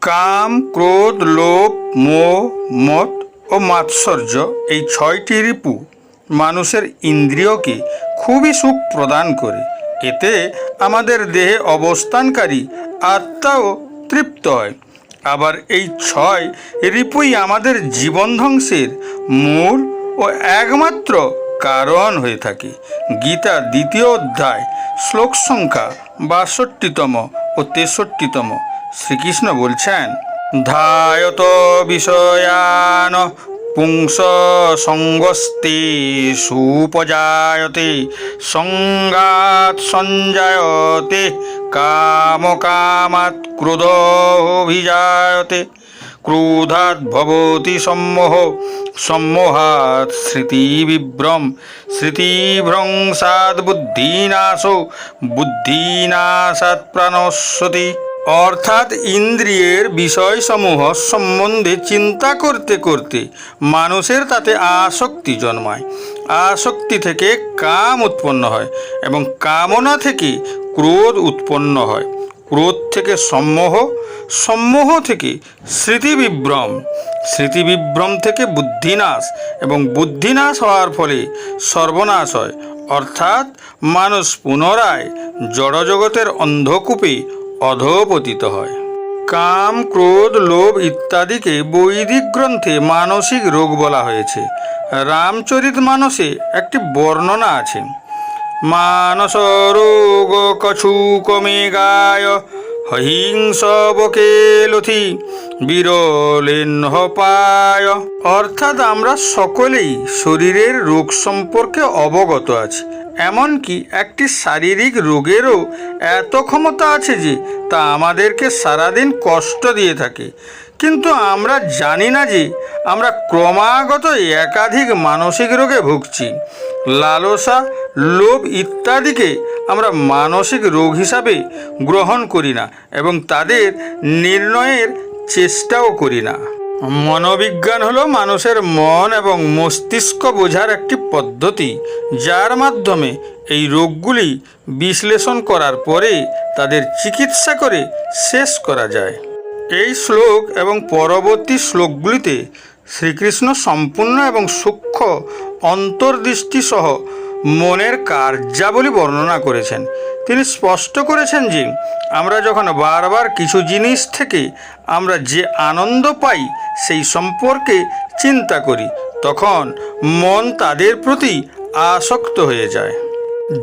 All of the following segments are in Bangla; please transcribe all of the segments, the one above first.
কাম, ক্রোধ, লোভ, মোহ, মত ও মাৎসর্য এই ছয়টি রিপু মানুষের ইন্দ্রিয়কে খুবই সুখ প্রদান করে। এতে আমাদের দেহে অবস্থানকারী আত্মাও তৃপ্ত হয়। আবার এই ছয় রিপুই আমাদের জীবন ধ্বংসের মূল ও একমাত্র কারণ হয়ে থাকে। গীতা দ্বিতীয় অধ্যায়, শ্লোক সংখ্যা বাষট্টিতম ও তেষট্টিতম। শ্রীকৃষ্ণ বলছেন, ধায়ত বিষয়ান পুংস সঙ্গস্তে সুপজায়তে সঙ্গাত সঞ্জায়তে কাম কামাত ক্রোধ অভিজায়তে ক্রোধাৎ ভবতি সম্মোহ, সম্মোহাৎ স্মৃতিবিভ্রম, স্মৃতিভ্রংসাৎ বুদ্ধিনাশো, বুদ্ধিনাশাৎ প্রাণস্বতি। অর্থাৎ ইন্দ্রিয়ের বিষয়সমূহ সম্বন্ধে চিন্তা করতে করতে মানুষের তাতে আসক্তি জন্মায়। আসক্তি থেকে কাম উৎপন্ন হয় এবং কামনা থেকে ক্রোধ উৎপন্ন হয়। ক্রোধ থেকে সম্মোহ সম্মোহ থেকে স্মৃতিবিভ্রম। স্মৃতিবিভ্রম থেকে বুদ্ধিনাশ এবং বুদ্ধিনাশ হওয়ার ফলে সর্বনাশ হয়। অর্থাৎ মানুষ পুনরায় জড়জগতের অন্ধকূপে অধপতিত হয়। কাম, ক্রোধ, লোভ ইত্যাদিকে বৈদিক গ্রন্থে মানসিক রোগ বলা হয়েছে। রামচরিত মানসে একটি বর্ণনা আছে। মানস রোগ কছুক মেঘায় হিংস বকেলথি বিরলেন পায় অর্থাৎ আমরা সকলেই শরীরের রোগ সম্পর্কে অবগত আছি। এমনকি একটি শারীরিক রোগেরও এত ক্ষমতা আছে যে তা আমাদেরকে সারাদিন কষ্ট দিয়ে থাকে। কিন্তু আমরা জানি না যে আমরা ক্রমাগত একাধিক মানসিক রোগে ভুগছি। লালসা, লোভ ইত্যাদিকে আমরা মানসিক রোগ হিসাবে গ্রহণ করি না এবং তাদের নির্ণয়ের চেষ্টাও করি না। মনোবিজ্ঞান হলো মানুষের মন এবং মস্তিষ্ক বোঝার একটি পদ্ধতি, যার মাধ্যমে এই রোগগুলি বিশ্লেষণ করার পরে তাদের চিকিৎসা করে শেষ করা যায়। এই শ্লোক এবং পরবর্তী শ্লোকগুলিতে শ্রীকৃষ্ণ সম্পূর্ণ এবং সূক্ষ্ম অন্তর্দৃষ্টি সহ মনের কার্যাবলী বর্ণনা করেছেন। তিনি স্পষ্ট করেছেন যে, আমরা যখন বারবার কিছু জিনিস থেকে আমরা যে আনন্দ পাই সেই সম্পর্কে চিন্তা করি, তখন মন তাদের প্রতি আসক্ত হয়ে যায়।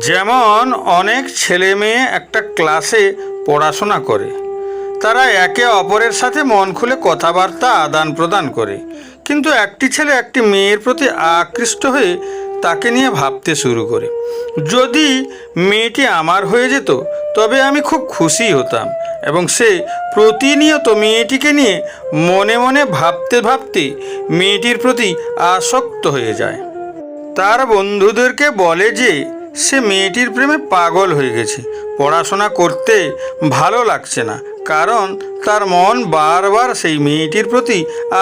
যেমন অনেক ছেলে মেয়ে একটা ক্লাসে পড়াশোনা করে। তারা একে অপরের সাথে মন খুলে কথাবার্তা আদান প্রদান করে। কিন্তু একটি ছেলে একটি মেয়ের প্রতি আকৃষ্ট হয়ে তাকে নিয়ে ভাবতে শুরু করে। যদি মেয়েটি আমার হয়ে যেত, তবে আমি খুব খুশি হতাম এবং সে প্রতিনিয়ত মেয়েটিকে নিয়ে মনে মনে ভাবতে ভাবতে মেয়েটির প্রতি আসক্ত হয়ে যায়। তার বন্ধুদেরকে বলে যে, সে মেয়েটির প্রেমে পাগল হয়ে গেছে। পড়াশোনা করতে ভালো লাগছে না। কারণ তার মন বারবার সেই মেয়েটির প্রতি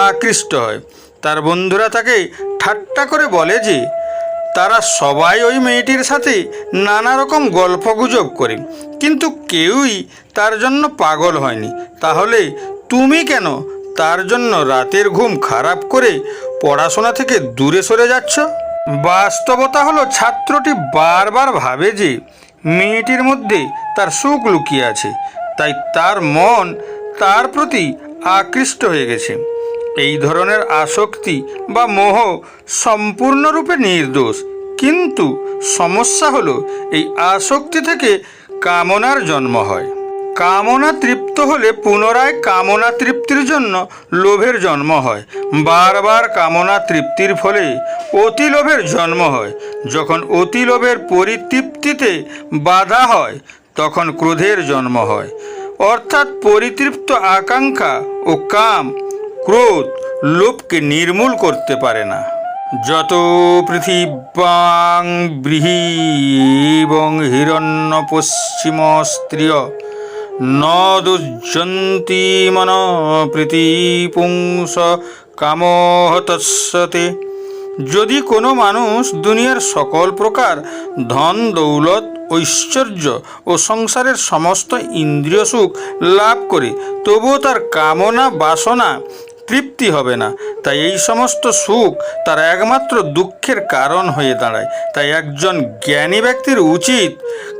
আকৃষ্ট হয়। তার বন্ধুরা তাকে ঠাট্টা করে বলে যে, তারা সবাই ওই মেয়েটির সাথে নানা রকম গল্পগুজব করে, কিন্তু কেউই তার জন্য পাগল হয়নি। তাহলে তুমি কেন তার জন্য রাতের ঘুম খারাপ করে পড়াশোনা থেকে দূরে সরে যাচ্ছ? বাস্তবতা হলো, ছাত্রটি বারবার ভাবে যে, মেয়েটির মধ্যে তার সুখ লুকিয়ে আছে। তাই তার মন তার প্রতি আকৃষ্ট হয়ে গেছে। এই ধরনের আসক্তি বা মোহ সম্পূর্ণরূপে নির্দোষ। কিন্তু সমস্যা হলো, এই আসক্তি থেকে কামনার জন্ম হয়। কামনা তৃপ্ত হলে পুনরায় কামনা তৃপ্তির জন্য লোভের জন্ম হয়। বারবার কামনা তৃপ্তির ফলে অতি লোভের জন্ম হয়। যখন অতি লোভের পরিতৃপ্তিতে বাধা হয় তখন ক্রোধের জন্ম হয়। অর্থাৎ পরিতৃপ্ত আকাঙ্ক্ষা ও কাম ক্রোধ লোভকে নির্মূল করতে পারে না। যত পৃথিবাং বৃহি এবং হিরণ্য পশ্চিম স্ত্রিয় ন দুর্জন্তি মন প্রীতিপুংস কামহতস্যতে যদি কোনো মানুষ দুনিয়ার সকল প্রকার ধন, দৌলত, ঐশ্বর্য ও সংসারের সমস্ত ইন্দ্রিয় সুখ লাভ করে, তবুও তার কামনা, বাসনা তৃপ্তি হবে না। তাই এই সমস্ত সুখ তার একমাত্র দুঃখের কারণ হয়ে দাঁড়ায়। তাই একজন জ্ঞানী ব্যক্তির উচিত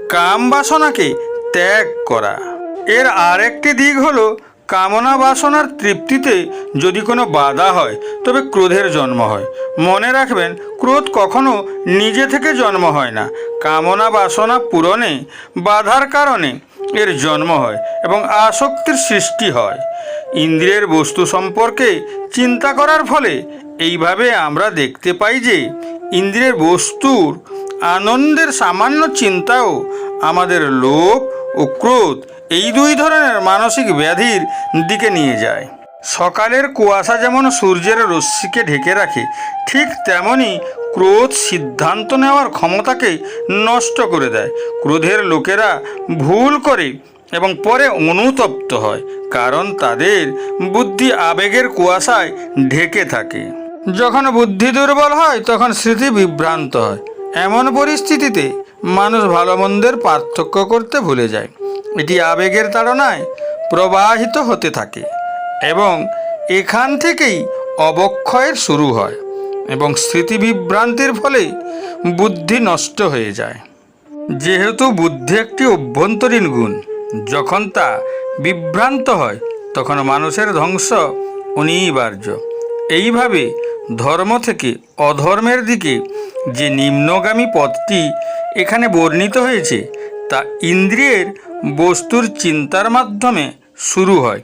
কাম বাসনাকে ত্যাগ করা। এর আরেকটি দিক হলো কামনা বাসনার তৃপ্তিতে যদি কোনো বাধা হয়, তবে ক্রোধের জন্ম হয়। মনে রাখবেন, ক্রোধ কখনো নিজে থেকে জন্ম হয় না। কামনা বাসনা পূরণে, বাধার কারণে এর জন্ম হয় এবং আসক্তির সৃষ্টি হয়। ইন্দ্রিয়ের বস্তু সম্পর্কে চিন্তা করার ফলে এইভাবে আমরা দেখতে পাই যে, ইন্দ্রিয়ের বস্তুর আনন্দের সামান্য চিন্তাও আমাদের লোভ ও ক্রোধ এই দুই ধরনের মানসিক ব্যাধির দিকে নিয়ে যায়। সকালের কুয়াশা যেমন সূর্যের রশ্মিকে ঢেকে রাখে, ঠিক তেমনি ক্রোধ সিদ্ধান্ত নেওয়ার ক্ষমতাকে নষ্ট করে দেয়। ক্রোধের লোকেরা ভুল করে এবং পরে অনুতপ্ত হয়, কারণ তাদের বুদ্ধি আবেগের কুয়াশায় ঢেকে থাকে। যখন বুদ্ধি দুর্বল হয়, তখন স্মৃতি বিভ্রান্ত হয়। এমন পরিস্থিতিতে মানুষ ভালো মন্দের পার্থক্য করতে ভুলে যায়। এটি আবেগের তাড়নায় প্রবাহিত হতে থাকে এবং এখান থেকেই অবক্ষয়ের শুরু হয় এবং স্মৃতি বিভ্রান্তির ফলে বুদ্ধি নষ্ট হয়ে যায়। যেহেতু বুদ্ধি একটি অভ্যন্তরীণ গুণ, যখন তা বিভ্রান্ত হয়, তখন মানুষের ধ্বংস অনিবার্য। এইভাবে ধর্ম থেকে অধর্মের দিকে যে নিম্নগামী পথটি এখানে বর্ণিত হয়েছে, তা ইন্দ্রিয়ের বস্তুর চিন্তার মাধ্যমে শুরু হয়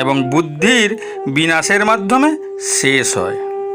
এবং বুদ্ধির বিনাশের মাধ্যমে শেষ হয়।